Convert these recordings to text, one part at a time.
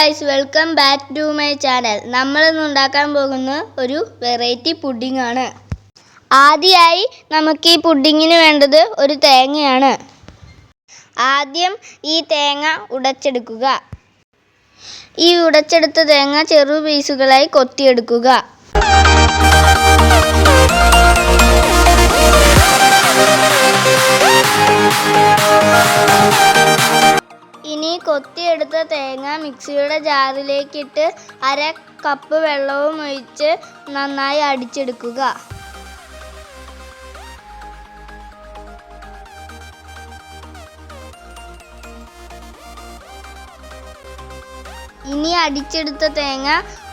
Guys welcome back to my channel. നമ്മൾ ഇന്ന് ഉണ്ടാക്കാൻ പോകുന്ന ഒരു വെറൈറ്റി പുഡിംഗ് ആണ് ആദ്യമായി നമുക്ക് ഈ പുഡിങ്ങിന് വേണ്ടത് ഒരു തേങ്ങയാണ്. ആദ്യം ഈ തേങ്ങ ഉടച്ചെടുക്കുക. ഈ ഉടച്ചെടുത്ത തേങ്ങ ചെറു പീസുകളായി കൊത്തിയെടുക്കുക. കൊത്തിയെടുത്ത തേങ്ങ മിക്സിയുടെ ജാറിലേക്കിട്ട് അര കപ്പ് വെള്ളവും ഒഴിച്ച് നന്നായി അടിച്ചെടുക്കുക. ഇനി അടിച്ചെടുത്ത തേങ്ങ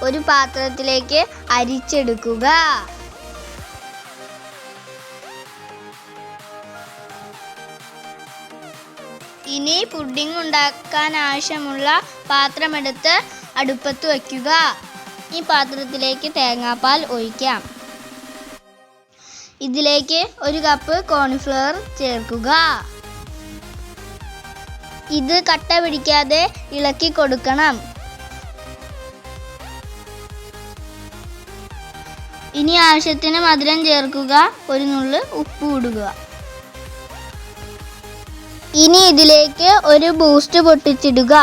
ഒരു പാത്രത്തിലേക്ക് അരിച്ചെടുക്കുക. ഇനി പുഡിംഗ് ഉണ്ടാക്കാൻ ആവശ്യമുള്ള പാത്രമെടുത്ത് അടുപ്പത്ത് വയ്ക്കുക. ഈ പാത്രത്തിലേക്ക് തേങ്ങാപ്പാൽ ഒഴിക്കാം. ഇതിലേക്ക് ഒരു കപ്പ് കോൺഫ്ലവർ ചേർക്കുക. ഇത് കട്ട പിടിക്കാതെ ഇളക്കി കൊടുക്കണം. ഇനി ആവശ്യത്തിന് മധുരം ചേർക്കുക. ഒരു നുള്ള് ഉപ്പ് ഇടുക. ഇനി ഇതിലേക്ക് ഒരു ബൂസ്റ്റ് പൊട്ടിച്ചിടുക.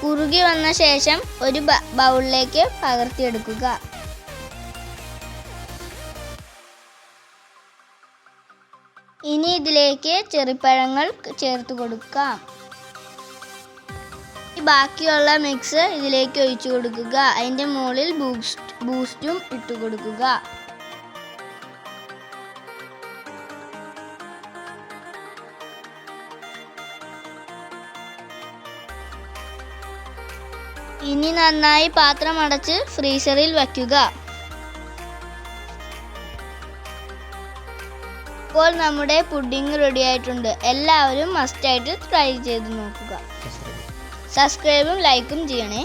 കുറുകി വന്ന ശേഷം ഒരു ബൗളിലേക്ക് പകർത്തിയെടുക്കുക. ഇനി ഇതിലേക്ക് ചെറുപഴങ്ങൾ ചേർത്ത് കൊടുക്കാം. ബാക്കിയുള്ള മിക്സ് ഇതിലേക്ക് ഒഴിച്ചു കൊടുക്കുക. അതിന്റെ മുകളിൽ ബൂസ്റ്റ് ബൂസ്റ്റും ഇട്ട് കൊടുക്കുക. ഇനി നന്നായി പാത്രം അടച്ച് ഫ്രീസറിൽ വയ്ക്കുക. ഇപ്പോൾ നമ്മുടെ പുഡിംഗ് റെഡി ആയിട്ടുണ്ട്. എല്ലാവരും മസ്റ്റായിട്ട് ട്രൈ ചെയ്ത് നോക്കുക. സബ്സ്ക്രൈബും ലൈക്കും ചെയ്യണേ.